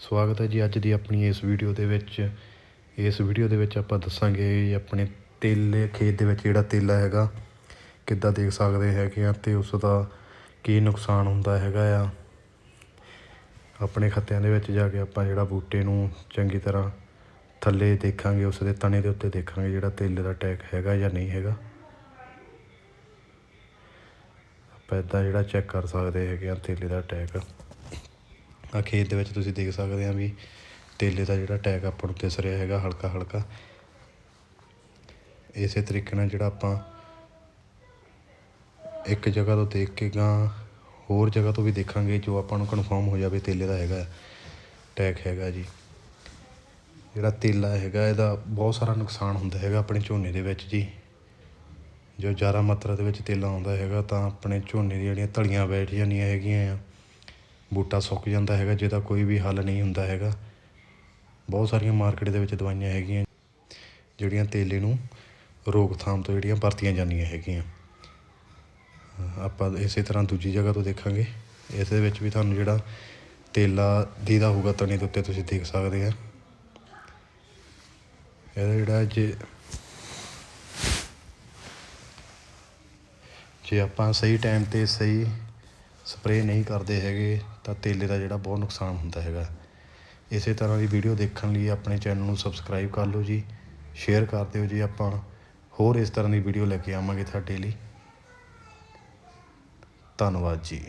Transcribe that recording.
ਸਵਾਗਤ ਹੈ ਜੀ ਅੱਜ ਦੀ ਆਪਣੀ ਇਸ ਵੀਡੀਓ ਦੇ ਵਿੱਚ। ਇਸ ਵੀਡੀਓ ਦੇ ਵਿੱਚ ਆਪਾਂ ਦੱਸਾਂਗੇ ਆਪਣੇ ਤੇਲੇ, ਖੇਤ ਦੇ ਵਿੱਚ ਜਿਹੜਾ ਤੇਲਾ ਹੈਗਾ, ਕਿੱਦਾਂ ਦੇਖ ਸਕਦੇ ਹੈਗੇ ਆ ਤੇ ਉਸ ਦਾ ਕੀ ਨੁਕਸਾਨ ਹੁੰਦਾ ਹੈਗਾ ਆ। ਆਪਣੇ ਖੱਤਿਆਂ ਦੇ ਵਿੱਚ ਜਾ ਕੇ ਆਪਾਂ ਜਿਹੜਾ ਬੂਟੇ ਨੂੰ ਚੰਗੀ ਤਰ੍ਹਾਂ ਥੱਲੇ ਦੇਖਾਂਗੇ, ਉਸ ਦੇ ਤਣੇ ਦੇ ਉੱਤੇ ਦੇਖਾਂਗੇ ਜਿਹੜਾ ਤੇਲੇ ਦਾ ਅਟੈਕ ਹੈਗਾ ਜਾਂ ਨਹੀਂ ਹੈਗਾ। ਆਪਾਂ ਇੱਦਾਂ ਜਿਹੜਾ ਚੈੱਕ ਕਰ ਸਕਦੇ ਹੈਗੇ ਆ ਤੇਲੇ ਦਾ ਅਟੈਕ। ਆ ਖੇਤ ਦੇ ਵਿੱਚ ਤੁਸੀਂ ਦੇਖ ਸਕਦੇ ਆ ਵੀ ਤੇਲੇ ਦਾ ਜਿਹੜਾ ਅਟੈਕ ਆਪਾਂ ਨੂੰ ਦਿਸ ਰਿਹਾ ਹੈਗਾ ਹਲਕਾ ਹਲਕਾ। ਇਸੇ ਤਰੀਕੇ ਨਾਲ ਜਿਹੜਾ ਆਪਾਂ ਇੱਕ ਜਗ੍ਹਾ ਤੋਂ ਦੇਖ ਕੇ ਗਾਂ ਹੋਰ ਜਗ੍ਹਾ ਤੋਂ ਵੀ ਦੇਖਾਂਗੇ, ਜੋ ਆਪਾਂ ਨੂੰ ਕਨਫਰਮ ਹੋ ਜਾਵੇ ਤੇਲੇ ਦਾ ਹੈਗਾ ਅਟੈਕ ਹੈਗਾ ਜੀ। ਜਿਹੜਾ ਤੇਲਾ ਹੈਗਾ, ਇਹਦਾ ਬਹੁਤ ਸਾਰਾ ਨੁਕਸਾਨ ਹੁੰਦਾ ਹੈਗਾ ਆਪਣੇ ਝੋਨੇ ਦੇ ਵਿੱਚ ਜੀ। ਜੋ ਜ਼ਿਆਦਾ ਮਾਤਰਾ ਦੇ ਵਿੱਚ ਤੇਲਾ ਆਉਂਦਾ ਹੈਗਾ, ਤਾਂ ਆਪਣੇ ਝੋਨੇ ਦੀਆਂ ਜਿਹੜੀਆਂ ਧੜੀਆਂ ਬੈਠ ਜਾਂਦੀਆਂ ਹੈਗੀਆਂ ਆ। ਬੂਟਾ ਸੁੱਕ ਜਾਂਦਾ ਹੈਗਾ ਜਿਹਦਾ ਕੋਈ ਵੀ ਹੱਲ ਨਹੀਂ ਹੁੰਦਾ ਹੈਗਾ। ਬਹੁਤ ਸਾਰੀਆਂ ਮਾਰਕੀਟ ਦੇ ਵਿੱਚ ਦਵਾਈਆਂ ਹੈਗੀਆਂ, ਜਿਹੜੀਆਂ ਤੇਲੇ ਨੂੰ ਰੋਕਥਾਮ ਤੋਂ ਜਿਹੜੀਆਂ ਵਰਤੀਆਂ ਜਾਂਦੀਆਂ ਹੈਗੀਆਂ। ਆਪਾਂ ਇਸੇ ਤਰ੍ਹਾਂ ਦੂਜੀ ਜਗ੍ਹਾ ਤੋਂ ਦੇਖਾਂਗੇ। ਇਸ ਦੇ ਵਿੱਚ ਵੀ ਤੁਹਾਨੂੰ ਜਿਹੜਾ ਤੇਲਾ ਦੀਦਾ ਹੋਊਗਾ ਤਣੇ ਦੇ ਉੱਤੇ ਤੁਸੀਂ ਦੇਖ ਸਕਦੇ ਆ। ਇਹਦਾ ਜਿਹੜਾ ਜੇ ਜੇ ਆਪਾਂ ਸਹੀ ਟਾਈਮ ਤੇ ਸਹੀ ਸਪਰੇਅ ਨਹੀਂ ਕਰਦੇ ਹੈਗੇ ਤਾਂ ਤੇਲੇ ਦਾ ਜਿਹੜਾ ਬਹੁਤ ਨੁਕਸਾਨ ਹੁੰਦਾ ਹੈਗਾ। ਇਸੇ ਤਰ੍ਹਾਂ ਦੀ ਵੀਡੀਓ ਦੇਖਣ ਲਈ ਆਪਣੇ ਚੈਨਲ ਨੂੰ ਸਬਸਕ੍ਰਾਈਬ ਕਰ ਲਓ ਜੀ, ਸ਼ੇਅਰ ਕਰ ਦਿਓ ਜੀ ਆਪਾਂ। ਹੋਰ ਇਸ ਤਰ੍ਹਾਂ ਦੀ ਵੀਡੀਓ ਲੈ ਕੇ ਆਵਾਂਗੇ ਤੁਹਾਡੇ ਲਈ। ਧੰਨਵਾਦ ਜੀ।